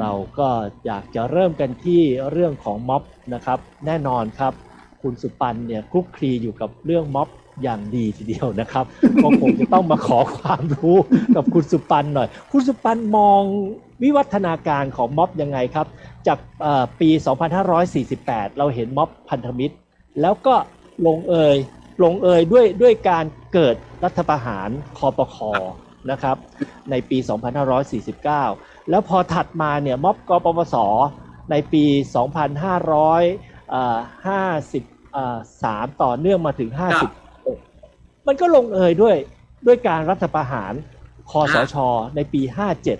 เราก็อยากจะเริ่มกันที่เรื่องของม็อบนะครับ แน่นอนครับ คุณสุปันเนี่ยคลุกคลีอยู่กับเรื่องม็อบอย่างดีทีเดียวนะครับก็คงจะต้องมาขอความรู้กับคุณสุปันหน่อย คุณสุปันมองวิวัฒนาการของม็อบยังไงครับ จากเอ่อปี 2548 เราเห็นม็อบพันธมิตร แล้วก็ลงเอยลงเอยด้วยด้วยการเกิดรัฐประหารคอปคอนะครับ ในปี 2549 แล้วพอถัดมาเนี่ยม็อบกปปสในปี 2553 ต่อเนื่องมาถึง 50 มันก็ลงเอยด้วยด้วยการรัฐประหารคอสชในปี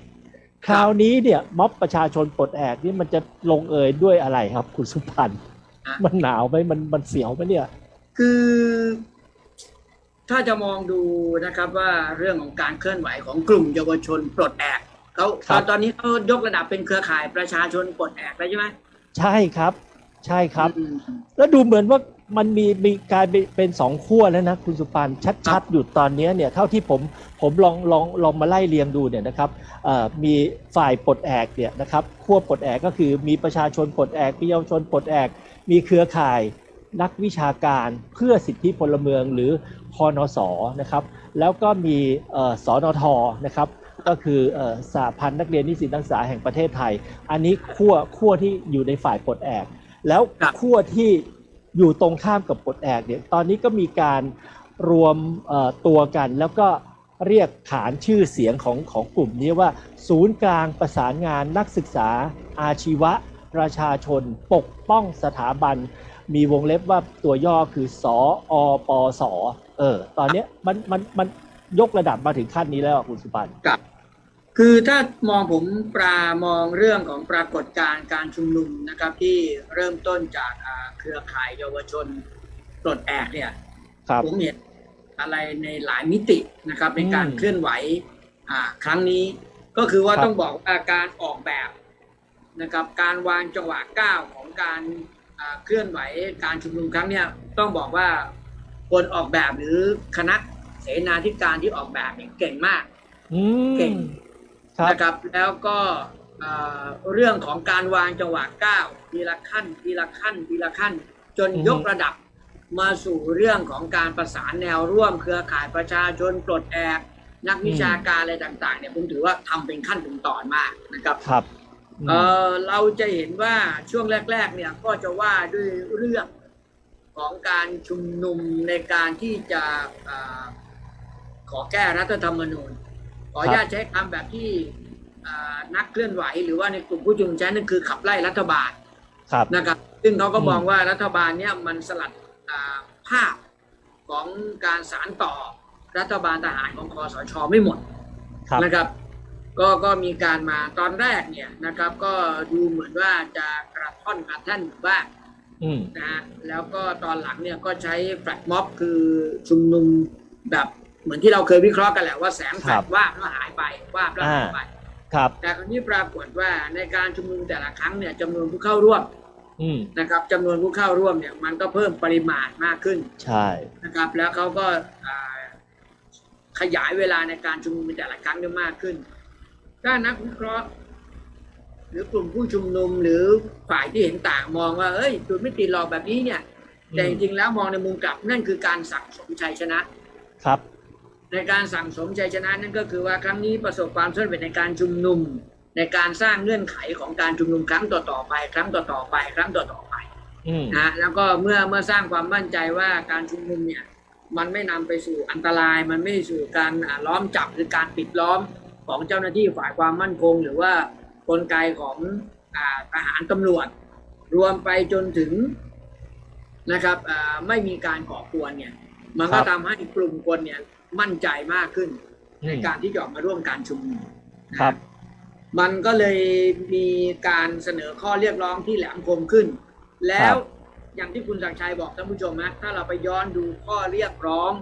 57 คราวนี้เนี่ยม็อบประชาชนปลดแอกนี่มันจะลงเอยด้วยอะไรครับ คุณสุพันธ์อะมันหนาวไหมมันมันเสียวไหมเนี่ย คือถ้าจะมองดูนะครับว่าเรื่องของการเคลื่อนไหวของกลุ่มเยาวชนปลดแอก เขาครับ ตอนนี้เขายกระดับเป็นเครือข่ายประชาชนปลดแอกแล้วใช่ไหมใช่ครับ ใช่ครับ อืม แล้วดูเหมือนว่ามันมีมีกลายเป็นเป็นสองขั้วแล้วนะคุณสุปันชัดๆอยู่ตอนนี้เนี่ยเท่าที่ผมผมลองลองลองมาไล่เรียงดูเนี่ยนะครับเอ่อมีฝ่ายปลดแอกเนี่ยนะครับขั้วปลดแอกก็คือมีประชาชนปลดแอกมีเยาวชนปลดแอก มีเครือข่ายนักวิชาการเพื่อสิทธิพลเมืองหรือพนสนะครับ แล้วก็มีเอ่อสอนทนะครับ ก็คือเอ่อสหพันธ์นักเรียนนิสิตนักศึกษาแห่งประเทศไทย อันนี้ขั้วขั้วที่อยู่ในฝ่ายปลดแอก แล้วครับขั้วที่อยู่ตรงข้ามกับปลดแอกเนี่ยตอนนี้ก็มีการรวมเอ่อตัวกันแล้วก็เรียกขานชื่อเสียงของของกลุ่มนี้ว่า ศูนย์กลางประสานงานนักศึกษา อาชีวะ ประชาชน ปกป้องสถาบัน มีวงเล็บว่าตัวย่อคือสออปสเออตอนเนี้ยมันมันมันยกระดับมาถึงขั้นนี้แล้วอะคุณสุปันกับ คือถ้ามองผมปรามองเรื่องของปรากฏการณ์การชุมนุมนะครับ ที่เริ่มต้นจากอ่าเครือข่ายเยาวชนปลดแอกเนี่ยครับผมเห็นอะไรในหลายมิตินะครับ ในการอืมเคลื่อนไหวอ่าครั้งนี้ ก็คือว่าครับต้องบอกว่าการออกแบบนะครับ การวางจังหวะก้าวของการอ่าเคลื่อนไหวการชุมนุมครั้งเนี้ยต้องบอกว่าคนออกแบบหรือคณะเสนาธิการที่ออกแบบเนี่ยเก่งมากอืเก่งมครับ นะครับ แล้วก็อ่าเรื่องของการวางจังหวะก้าวทีละขั้นทีละขั้นทีละขั้น จนอือฮึยกระดับมาสู่เรื่องของการประสานแนวร่วมเครือข่ายประชาชนปลดแอกนักวิชาการอะไรต่าง ๆ เนี่ยผมถือว่าทำเป็นขั้นเป็นตอนมากนะครับครับเออเราจะเห็นว่าช่วงแรก ๆ เนี่ยก็จะว่าด้วยเรื่องของการชุมนุมในการที่จะอาขอแก้รัฐธรรมนูญข ออนุญาตใช้คำแบบที่อ่านักเคลื่อนไหวหรือว่าในกลุ่มผู้ชุมนุมใช้นั่นคือขับไล่รัฐบาลครับนะครับ ซึ่งเขาก็อืมมองว่ารัฐบาลเนี่ยมันสลัดอ่าภาพของการสารต่อรัฐบาลทหารของคอสชไม่หมดครับนะครับ ก็ก็มีการมาตอนแรกเนี่ยนะครับ ก็ดูเหมือนว่าจะกระท่อนกระแท่นอยู่บ้างอืมนะฮะแล้วก็ตอนหลังเนี่ยก็ใช้แฟลชม็อบคือชุมนุมแบบ เหมือนที่เราเคยวิเคราะห์กันแหละว่าแสงแฟลครัชบว่าบแล้วหายไปว่าบแล้วหายไปครับ แต่คราวนี้ปรากฏว่าในการชุมนุมแต่ละครั้งเนี่ยจำนวนผู้เข้าร่วมอืมนะครับจำนวนผู้เข้าร่วมเนี่ย มันก็เพิ่มปริมาณมากขึ้น ใช่นะครับ แล้วเขาก็อ่าขยายเวลาในการชุมนุมในแต่ละครั้งได้มากขึ้นถ้านักวิเคราะห์ หรือกลุ่มผู้ชุมนุมหรือฝ่ายที่เห็นต่างมองว่าเอ้ยดูไม่ติดหลอกแบบนี้เนี่ย แต่จริงๆแล้วมองในมุมกลับนั่นคือการสั่งสมชัยชนะ ครับ ในการสั่งสมชัยชนะนั่นก็คือว่าครั้งนี้ประสบความสำเร็จในการชุมนุม ในการสร้างเงื่อนไขของการชุมนุมครั้งต่อๆไป ครั้งต่อๆไป ครั้งต่อๆไปอืมนะแล้วก็เมื่อเมื่อสร้างความมั่นใจว่าการชุมนุมเนี่ยมันไม่นำไปสู่อันตราย มันไม่สู่การอ่าล้อมจับหรือการปิดล้อมของเจ้าหน้าที่ฝ่ายความมั่นคง หรือว่ากลไกของอ่าทหารตำรวจ รวมไปจนถึงนะครับอ่าไม่มีการก่อกวนเนี่ย มันก็ทำให้กลุ่มคนเนี่ย มั่นใจมากขึ้น ในการที่จะออกมาร่วมการชุมนุมครับ มันก็เลยมีการเสนอข้อเรียกร้องที่แหลมคมขึ้น แล้วอย่างที่คุณศักดิ์ชัยบอกท่านผู้ชมนะถ้าเราไปย้อนดูข้อเรียกร้อง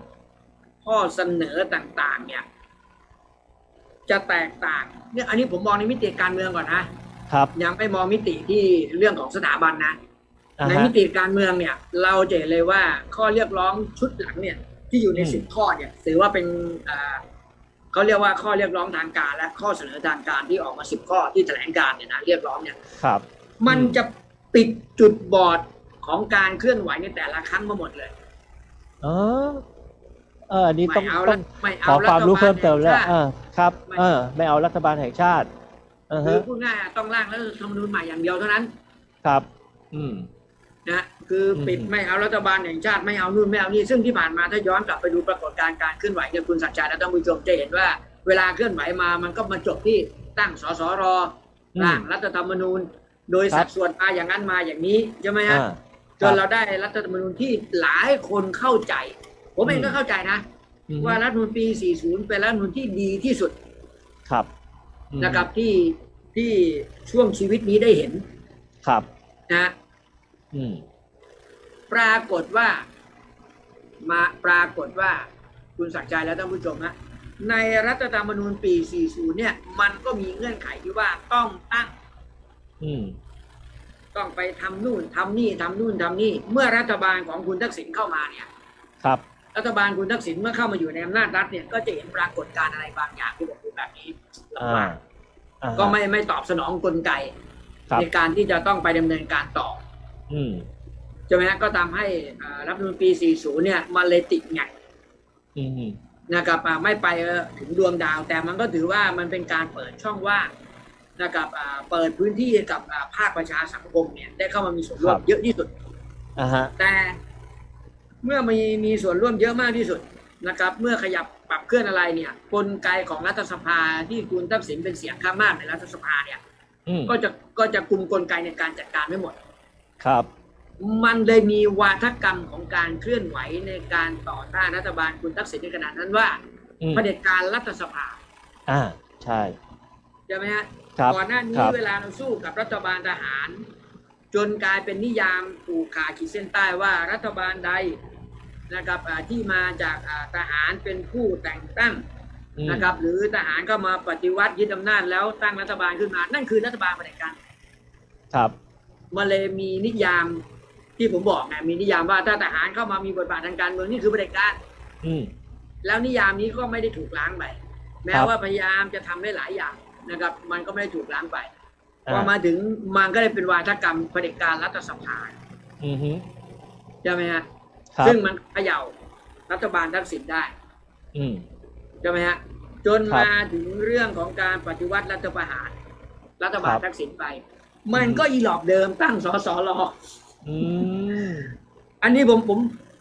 ข้อเสนอต่างๆ เนี่ย จะแตกต่างเนี่ยอันนี้ผมมองในมิติการเมืองก่อนนะครับยังไม่มองมิติที่เรื่องของสถาบันนะอ่าในฮะมิติการเมืองเนี่ย เราจะเห็นเลยว่าข้อเรียกร้องชุดหลังเนี่ย ที่อยู่ในอืมสิบข้อเนี่ยถือว่าเป็นอ่าเขาเรียกว่าข้อเรียกร้องทางการ และข้อเสนอทางการที่ออกมาสิบข้อที่แถลงการเนี่ยนะเรียกร้องเนี่ยครับ มันอืมจะปิดจุดบอดของการเคลื่อนไหวในแต่ละครั้งมาหมดเลย เออ เอออันนี้ต้ไม่องเอาต้ละองไม่ขเอาอความรู้เพิ่มเติมแล้วรัฐบาลเออครับไม่เออ ไม่เอารัฐบาลแห่งชาติอือแห่งชาติคืฮะอพูดง่ายๆต้องร่างรัฐธรรมนูญใหม่อย่างเดียวเท่านั้น ครับ อืมนะ คือปิดอืมไม่เอารัฐบาลแห่งชาติไม่เอานู่นไม่เอานี่ซึ่งที่ผ่านมาถ้าย้อนกลับไปดูปรากฏการณ์การเคลื่อนไหวเนี่ยคุณสัจจาและท่านผู้ชมจะเห็นว่า เวลาเคลื่อนไหวมามันก็มาจบที่ตั้งสสรอืมร่างรัฐธรรมนูญ โดยครับสัดส่วนมาอย่างนั้นมาอย่างนี้ใช่ไหมฮะอ่าจนเราได้รัฐธรรมนูญที่หลายคนเข้าใจ ผมเองก็เข้าใจนะอืมว่ารัฐธรรมนูญปี 40 เป็นรัฐธรรมนูญที่ดีที่สุดครับอืมนะครับที่ที่ช่วงชีวิตนี้ได้เห็นครับนะอืม ปรากฏว่ามาปรากฏว่าคุณศักดิ์ใจและท่านผู้ชมนะในรัฐธรรมนูญปี 40 เนี่ย มันก็มีเงื่อนไขที่ว่าต้องตั้งอืมต้องไปทำนู่นทำนี่ทำนู่นทำนี่ เมื่อรัฐบาลของคุณทักษิณเข้ามาเนี่ย ครับ รัฐบาลคุณทักษิณเมื่อเข้ามาอยู่ในอำนาจรัฐเนี่ยก็จะเห็นปรากฏการณ์อะไรบางอย่างที่บอกอยู่แบบนี้ลำอ่าบากอ่าก็ไม่ไม่ตอบสนองกลไกครับในการที่จะต้องไปดำเนินการต่อ อืม ใช่ไหมฮะก็ทำให้อ่ารัฐธรรมนูญปี 40 เนี่ยมันเลยติดไงอืมนะครับอ่าไม่ไปเอ่อถึงดวงดาว แต่มันก็ถือว่ามันเป็นการเปิดช่องว่างนะครับอ่าเปิดพื้นที่ให้กับอ่าภาคประชาสังคมเนี่ยได้เข้ามามีส่วนร่วมเยอะที่สุด อ่าฮะ แต่เมื่อมีมีส่วนร่วมเยอะมากที่สุดนะครับ เมื่อขยับปรับเคลื่อนอะไรเนี่ยกลไกของรัฐสภาที่คุณทักษิณเป็นเสียงข้างมากในรัฐสภาเนี่ย อืมก็จะก็จะคุมกลไกในการจัดการไม่หมด ครับ มันเลยมีวาทกรรมของการเคลื่อนไหวในการต่อต้านรัฐบาลคุณทักษิณในขณะนั้นว่าอืมเผด็จการรัฐสภา อ่าใช่ใช่ไหมฮะครับก่อนหน้านี้ครับเวลาเราสู้กับรัฐบาลทหาร จนกลายเป็นนิยามผูกขาดขีดเส้นใต้ว่ารัฐบาลใดนะครับอ่าที่มาจากอ่าทหารเป็นผู้แต่งตั้งอืมนะครับ หรือทหารก็มาปฏิวัติยึดอำนาจแล้วตั้งรัฐบาลขึ้นมา นั่นคือรัฐบาลเผด็จการ ครับมันเลยมีนิยาม ที่ผมบอกไงมีนิยามว่าถ้าทหารเข้ามามีบทบาททางการเมืองนี่คือเผด็จการ อืม แล้วนิยามนี้ก็ไม่ได้ถูกล้างไป แม้ครับ ว่าพยายามจะทำได้หลายอย่างนะครับ มันก็ไม่ได้ถูกล้างไปพออ่ามาถึงมันก็เลยเป็นวาทกรรมเผด็จการรัฐสภาอืมฮึใช่ไหมฮะครับซึ่งมันเขย่ารัฐบาลทักษิณได้อืม ใช่ไหมฮะจนครับมาถึงเรื่องของการปฏิวัติรัฐประหาร รัฐบาลครับทักษิณไป มันก็อีหลอบเดิมตั้งสสร อืมอันนี้ผมผม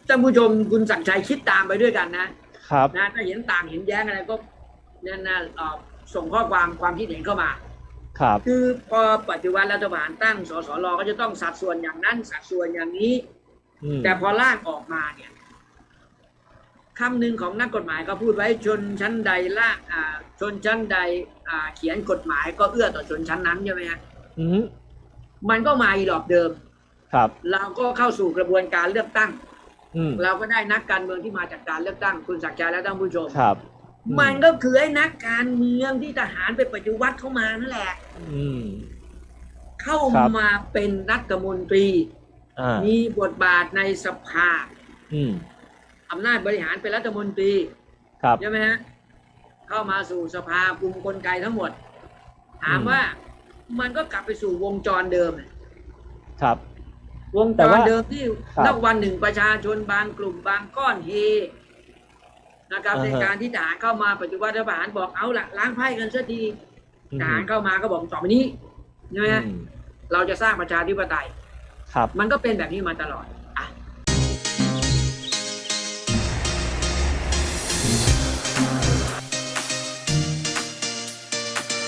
ท่านผู้ชมคุณศักดิ์ชัยคิดตามไปด้วยกันนะครับ นะถ้าเห็นต่างเห็นแย้งอะไรก็เนี่ยนะเอ่อส่งข้อความความคิดเห็นเข้ามา ครับ คือพอปฏิวัติรัฐประหารตั้งสสรก็จะต้องสัดส่วนอย่างนั้นสัดส่วนอย่างนี้ อืมแต่พอร่างออกมาเนี่ยคำหนึ่งของนักกฎหมายก็พูดไว้ชนชั้นใดล่างอ่าชนชั้นใดอ่าเขียนกฎหมายก็เอื้อต่อชนชั้นนั้นใช่ไหมฮะ อืมมันก็มาอีหลอบเดิม ครับเราก็เข้าสู่กระบวนการเลือกตั้งอืมเราก็ได้นักการเมืองที่มาจากการเลือกตั้ง คุณศักดิ์ชัยและท่านผู้ชมครับ มันก็คือไอ้นักการเมืองที่ทหารไปปฏิวัติเข้ามานั่นแหละอืมเข้าครับมาเป็นรัฐมนตรีอ่ามีบทบาทในสภาอืมอำนาจบริหารเป็นรัฐมนตรีครับใช่ไหมฮะเข้ามาสู่สภาคุมกลไกทั้งหมด ถามอืมว่ามันก็กลับไปสู่วงจรเดิมครับ วงแต่จรว่าเดิมที่ครับนักวันหนึ่งประชาชนบางกลุ่มบางก้อนเฮนะครับอ่าฮะในการที่ทหารเข้ามาปัจจุบันทหารบอกเอาละล้างไพ่กันสักทีอืมทหารเข้ามาก็บอกต่อไปนี้ใช่ไหมฮะอืมเราจะสร้างประชาธิปไตยครับ มันก็เป็นแบบนี้มาตลอด